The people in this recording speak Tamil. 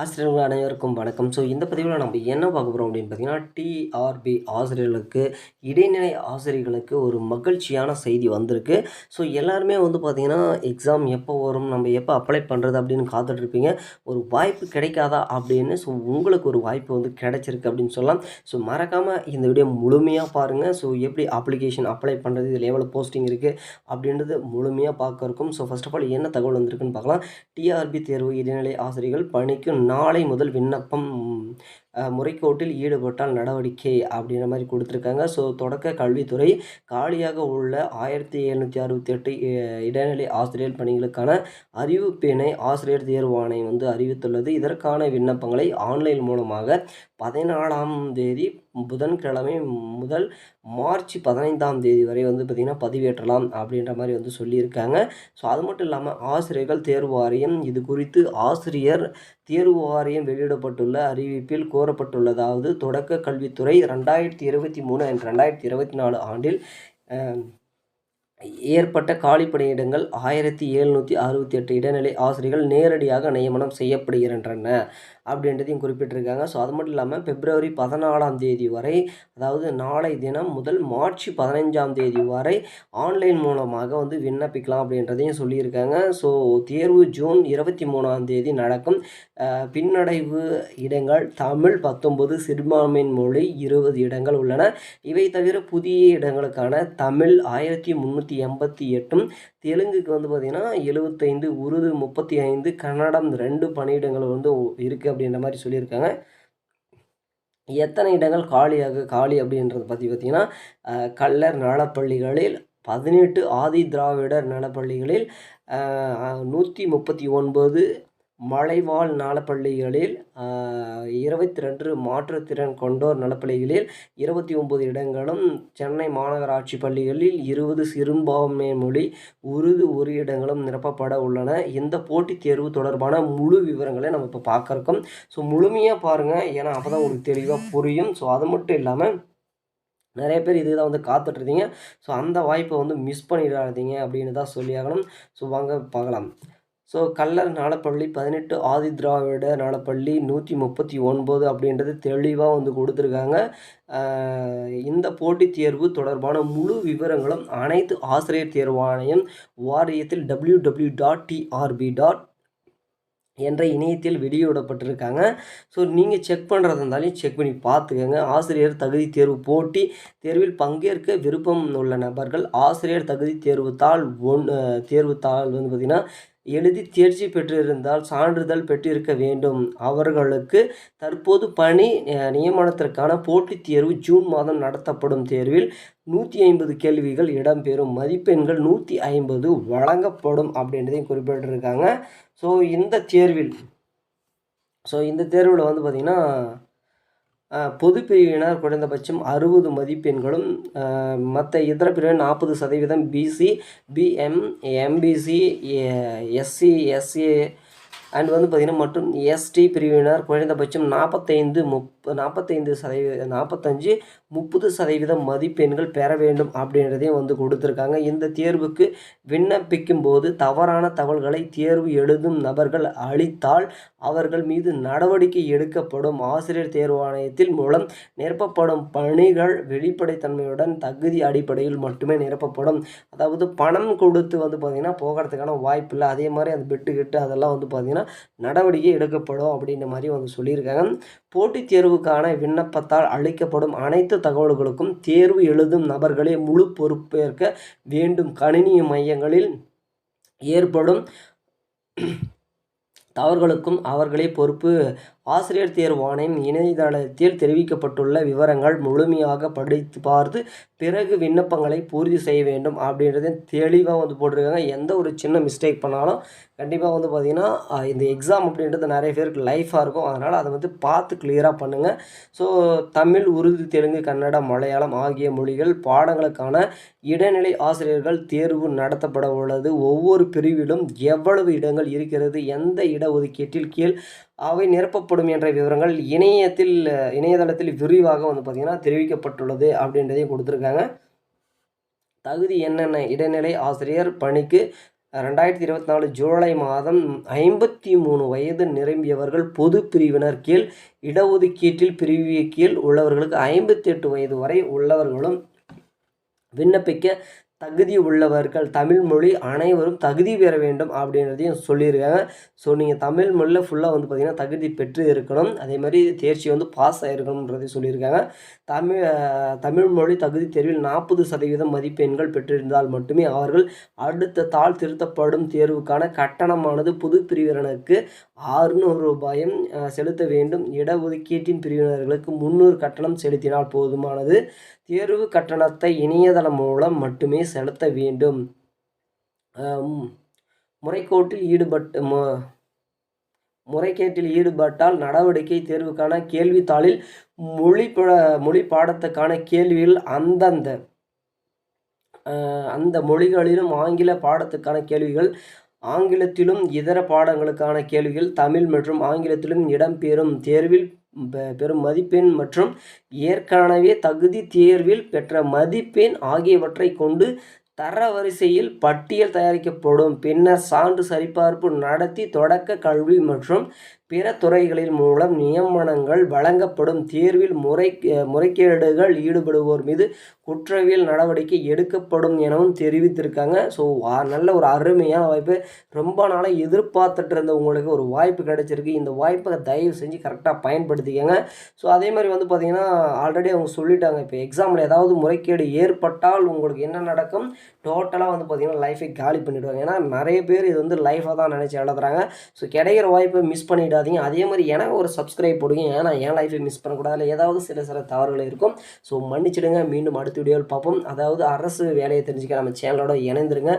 ஆசிரியர்கள் அனைவருக்கும் வணக்கம். ஸோ இந்த பதிவில் நம்ம என்ன பார்க்க போகிறோம் அப்படின்னு பார்த்தீங்கன்னா, டிஆர்பி ஆசிரியர்களுக்கு, இடைநிலை ஆசிரியர்களுக்கு ஒரு மகிழ்ச்சியான செய்தி வந்திருக்கு. ஸோ எல்லாருமே வந்து பார்த்திங்கன்னா எக்ஸாம் எப்போ வரும்? நம்ம எப்போ அப்ளை பண்ணுறது? அப்படின்னு காத்துட்ருப்பீங்க. ஒரு வாய்ப்பு கிடைக்காதா? அப்படின்னு ஸோ உங்களுக்கு ஒரு வாய்ப்பு வந்து கிடைச்சிருக்கு அப்படின்னு சொல்லலாம். ஸோ மறக்காமல் இந்த வீடியோ முழுமையாக பாருங்கள் ஸோ எப்படி அப்ளிகேஷன் அப்ளை பண்ணுறது? இதில் எவ்வளோ போஸ்டிங் இருக்குது அப்படின்றது முழுமையாக பார்க்க இருக்கும். ஸோ ஃபஸ்ட் ஆஃப் ஆல் என்ன தகவல் வந்திருக்குன்னு பார்க்கலாம். டிஆர்பி தேர்வு இடைநிலை ஆசிரியர்கள் பணிக்கு நாளை முதல் விண்ணப்பம் முறைகேட்டில் ஈடுபட்டால் நடவடிக்கை அப்படின்ற மாதிரி கொடுத்துருக்காங்க ஸோ தொடக்க கல்வித்துறை காலியாக உள்ள ஆயிரத்தி எழுநூற்றி அறுபத்தி எட்டு இடைநிலை ஆசிரியர் பணிகளுக்கான அறிவிப்பினை ஆசிரியர் தேர்வாணையம் வந்து அறிவித்துள்ளது. இதற்கான விண்ணப்பங்களை ஆன்லைன் மூலமாக 14ஆம் தேதி புதன்கிழமை முதல் மார்ச் 15ஆம் தேதி வரை வந்து பார்த்திங்கன்னா பதிவேற்றலாம் அப்படின்ற மாதிரி வந்து சொல்லியிருக்காங்க. ஸோ அது மட்டும் இல்லாமல் ஆசிரியர்கள் தேர்வு வாரியம் இது குறித்து ஆசிரியர் தேர்வு வாரியம் வெளியிடப்பட்டுள்ள அறிவிப்பில் கோ கோரப்பட்டுள்ளதாவது தொடக்க கல்வித்துறை ரெண்டாயிரத்தி இருபத்தி மூணு அண்ட் ரெண்டாயிரத்தி இருபத்தி நாலு ஆண்டில் ஏற்பட்ட காலி பணியிடங்கள் 1768 இடைநிலை ஆசிரியர்கள் நேரடியாக நியமனம் செய்யப்படுகின்றன. அப்படின்றதையும் குறிப்பிட்டிருக்காங்க. ஸோ அது மட்டும் இல்லாமல் பிப்ரவரி 14ஆம் தேதி வரை அதாவது நாளை தினம் முதல் மார்ச் 15ஆம் தேதி வரை ஆன்லைன் மூலமாக வந்து விண்ணப்பிக்கலாம் அப்படின்றதையும் சொல்லியிருக்காங்க. ஸோ தேர்வு ஜூன் 23ஆம் தேதி நடக்கும். பின்னடைவு இடங்கள் தமிழ் 19, சிறுபான்மையின் மொழி 20 இடங்கள் உள்ளன. இவை தவிர புதிய இடங்களுக்கான தமிழ் 1388ம், தெலுங்குக்கு வந்து பார்த்திங்கன்னா எழுபத்தைந்து உருது 35, கன்னடம் ரெண்டு பணியிடங்கள் வந்து இருக்குது அப்படின்ற மாதிரி சொல்லியிருக்காங்க. எத்தனை இடங்கள் காலியாக காலி அப்படின்றத பற்றி பார்த்திங்கன்னா கல்லர் நலப்பள்ளிகளில் 18, ஆதி திராவிடர் நலப்பள்ளிகளில் நூற்றி முப்பத்தி ஒன்பது மலைவாழ் நலப்பள்ளிகளில் இருபத்தி ரெண்டு மாற்றுத்திறன் கொண்டோர் நலப்பள்ளிகளில் 29 இடங்களும், சென்னை மாநகராட்சி பள்ளிகளில் 20, சிறுபான்மை மொழி உருது ஒரு இடங்களும் நிரப்பப்பட உள்ளன. இந்த போட்டித் தேர்வு தொடர்பான முழு விவரங்களை நம்ம இப்போ பார்க்குறோம் ஸோ முழுமையாக பாருங்க. ஏன்னா அப்போ தான் உங்களுக்கு தெளிவாக புரியும். ஸோ அது மட்டும் இல்லாமல் நிறைய பேர் இதுக்கு தான் வந்து காத்துட்ருந்தீங்க. ஸோ அந்த வாய்ப்பை வந்து மிஸ் பண்ணிடாதீங்க அப்படின்னு தான் சொல்லியாகணும். ஸோ வாங்க பார்க்கலாம். ஸோ கல்லர் நலப்பள்ளி 18, ஆதி திராவிடர் நலப்பள்ளி 139 அப்படின்றது தெளிவாக வந்து கொடுத்துருக்காங்க இந்த போட்டித் தேர்வு தொடர்பான முழு விவரங்களும் அனைத்து ஆசிரியர் தேர்வாணையம் வாரியத்தில் W W dot TRB dot என்ற இணையத்தில் வெளியிடப்பட்டிருக்காங்க. ஸோ நீங்கள் செக் பண்ணுறதா இருந்தாலும் செக் பண்ணி பார்த்துக்கோங்க ஆசிரியர் தகுதி தேர்வு போட்டி தேர்வில் பங்கேற்க விருப்பம் உள்ள நபர்கள் ஆசிரியர் தகுதி தேர்வு தாள் ஒன் தேர்வு தாள் வந்து பார்த்திங்கன்னா எழுதி தேர்ச்சி பெற்றிருந்தால் சான்றிதழ் பெற்றிருக்க வேண்டும். அவர்களுக்கு தற்போது பணி நியமனத்திற்கான போட்டித் தேர்வு ஜூன் மாதம் நடத்தப்படும் தேர்வில் 150 கேள்விகள் இடம்பெறும். மதிப்பெண்கள் 150 வழங்கப்படும் அப்படின்றதையும் குறிப்பிட்டிருக்காங்க. ஸோ இந்த தேர்வில் ஸோ இந்த தேர்வில் வந்து பார்த்திங்கன்னா பொது பிரிவினர் குறைந்தபட்சம் 60 மதிப்பெண்களும், மற்ற இதர பிரிவினர் 40% BC, BM, MBC, SC, SA and வந்து பார்த்தீங்கன்னா மற்றும் எஸ்டி பிரிவினர் குறைந்தபட்சம் 45 முப் 45 சதவீத 45, 30% மதிப்பெண்கள் பெற வேண்டும் அப்படின்றதையும் வந்து கொடுத்துருக்காங்க இந்த தேர்வுக்கு விண்ணப்பிக்கும்போது தவறான தகவல்களை தேர்வு எழுதும் நபர்கள் அளித்தால் அவர்கள் மீது நடவடிக்கை எடுக்கப்படும். ஆசிரியர் தேர்வாணையத்தின் மூலம் நிரப்பப்படும் பணிகள் வெளிப்படைத்தன்மையுடன் தகுதி அடிப்படையில் மட்டுமே நிரப்பப்படும். அதாவது பணம் கொடுத்து வந்து பார்த்தீங்கன்னா, போகறதுக்கான இல்லை அதே மாதிரி அந்த பெட்டு கிட்டு அதெல்லாம் வந்து பார்த்திங்கன்னா நடவடிக்கை எடுக்கப்படும் அப்படின்ற மாதிரி வந்து சொல்லியிருக்காங்க. போட்டித் தேர்வுக்கான விண்ணப்பத்தால் அளிக்கப்படும் அனைத்து தகவல்களுக்கும் தேர்வு எழுதும் நபர்களே முழு பொறுப்பேற்க வேண்டும். கணினி மையங்களில் ஏற்படும் தவறுகளுக்கும் அவர்களே பொறுப்பு. ஆசிரியர் தேர்வாணையம் இணையதளத்தில் தெரிவிக்கப்பட்டுள்ள விவரங்கள் முழுமையாக படித்து பார்த்து பிறகு விண்ணப்பங்களை பூர்த்தி செய்ய வேண்டும் அப்படின்றதையும் தெளிவாக வந்து போட்டிருக்காங்க. எந்த ஒரு சின்ன மிஸ்டேக் பண்ணாலும் கண்டிப்பாக வந்து பார்த்தீங்கன்னா, இந்த எக்ஸாம் அப்படின்றது நிறைய பேருக்கு லைஃபாக இருக்கும். அதனால் அதை வந்து பார்த்து கிளியராக பண்ணுங்கள் ஸோ தமிழ், உருது, தெலுங்கு, கன்னடம், மலையாளம் ஆகிய மொழிகள் பாடங்களுக்கான இடைநிலை ஆசிரியர்கள் தேர்வு நடத்தப்பட உள்ளது. ஒவ்வொரு பிரிவிலும் எவ்வளவு இடங்கள் இருக்கிறது? எந்த இட ஒதுக்கீட்டில் கீழ் அவை நிரப்பப்படும் என்ற விவரங்கள் இணையத்தில் இணையதளத்தில் விரிவாக வந்து பார்த்தீங்கன்னா, தெரிவிக்கப்பட்டுள்ளது அப்படின்றதையும் கொடுத்துருக்காங்க தகுதி என்னென்ன? இடைநிலை ஆசிரியர் பணிக்கு ரெண்டாயிரத்தி இருபத்தி நாலு ஜூலை மாதம் ஐம்பத்தி மூணு வயது நிரம்பியவர்கள் பொது பிரிவினர் கீழ் இடஒதுக்கீட்டில் பிரிவு கீழ் உள்ளவர்களுக்கு ஐம்பத்தி எட்டு வயது வரை உள்ளவர்களும் விண்ணப்பிக்க தகுதி உள்ளவர்கள் தமிழ் மொழி அனைவரும் தகுதி பெற வேண்டும் அப்படின்றதையும் சொல்லியிருக்காங்க. ஸோ நீங்கள் தமிழ் மொழியில் ஃபுல்லாக வந்து பார்த்திங்கன்னா தகுதி பெற்று இருக்கணும். அதே மாதிரி தேர்ச்சி வந்து பாஸ் ஆகிருக்கணுன்றதையும் சொல்லியிருக்காங்க. தமிழ் தமிழ் மொழி தகுதி தேர்வில் நாற்பது சதவீதம் மதிப்பெண்கள் பெற்றிருந்தால் மட்டுமே அவர்கள் அடுத்த தாழ் திருத்தப்படும் தேர்வுக்கான கட்டணமானது புது பிரிவினருக்கு ஆறுநூறு ரூபாயும் செலுத்த வேண்டும். இடஒதுக்கீட்டின் பிரிவினர்களுக்கு முந்நூறு கட்டணம் செலுத்தினால் போதுமானது. தேர்வு கட்டணத்தை இணையதளம் மூலம் மட்டுமே செலுத்த வேண்டும். முறைகோட்டில் ஈடுபட்டு முறைகேட்டில் ஈடுபட்டால் நடவடிக்கை தேர்வுக்கான கேள்வித்தாளில் மொழி மொழி பாடத்துக்கான கேள்விகள் அந்தந்த அந்த மொழிகளிலும் ஆங்கில பாடத்துக்கான கேள்விகள் ஆங்கிலத்திலும் இதர பாடங்களுக்கான கேள்விகள் தமிழ் மற்றும் ஆங்கிலத்திலும் இடம்பெறும் தேர்வில் பெறும் மதிப்பெண் மற்றும் ஏற்கனவே தகுதி தேர்வில் பெற்ற மதிப்பெண் ஆகியவற்றை கொண்டு தரவரிசையில் பட்டியல் தயாரிக்கப்படும். பின்னர் சான்று சரிபார்ப்பு நடத்தி தொடக்க கல்வி மற்றும் பிற துறைகளின் மூலம் நியமனங்கள் வழங்கப்படும் தேர்வில் முறை முறைகேடுகள் ஈடுபடுவோர் மீது குற்றவியல் நடவடிக்கை எடுக்கப்படும் எனவும் தெரிவித்திருக்காங்க. ஸோ நல்ல ஒரு அருமையான வாய்ப்பு. ரொம்ப நாளாக எதிர்பார்த்துட்டு இருந்த உங்களுக்கு ஒரு வாய்ப்பு கிடைச்சிருக்கு. இந்த வாய்ப்பை தயவு செஞ்சு கரெக்டாக பயன்படுத்திக்கங்க. ஸோ அதே மாதிரி வந்து பார்த்திங்கன்னா ஆல்ரெடி அவங்க சொல்லிட்டாங்க. இப்போ எக்ஸாமில் ஏதாவது முறைகேடு ஏற்பட்டால் உங்களுக்கு என்ன நடக்கும்? டோட்டலாக வந்து பார்த்திங்கன்னா லைஃபை காலி பண்ணிவிடுவாங்க ஏன்னா நிறைய பேர் இது வந்து லைஃபாக தான் நினச்சி எழுதுறாங்க ஸோ கிடைக்கிற வாய்ப்பை மிஸ் பண்ணிவிடாது பண்ணிடாதீங்க அதே மாதிரி எனக்கு ஒரு சப்ஸ்கிரைப் போடுங்க. ஏன்னா என் லைஃபை மிஸ் பண்ணக்கூடாது. ஏதாவது சில சில தவறுகள் இருக்கும். ஸோ மன்னிச்சிடுங்க. மீண்டும் அடுத்த வீடியோவில் பார்ப்போம். அதாவது அரசு வேலையை தெரிஞ்சுக்க நம்ம சேனலோட இணைந்துருங்க.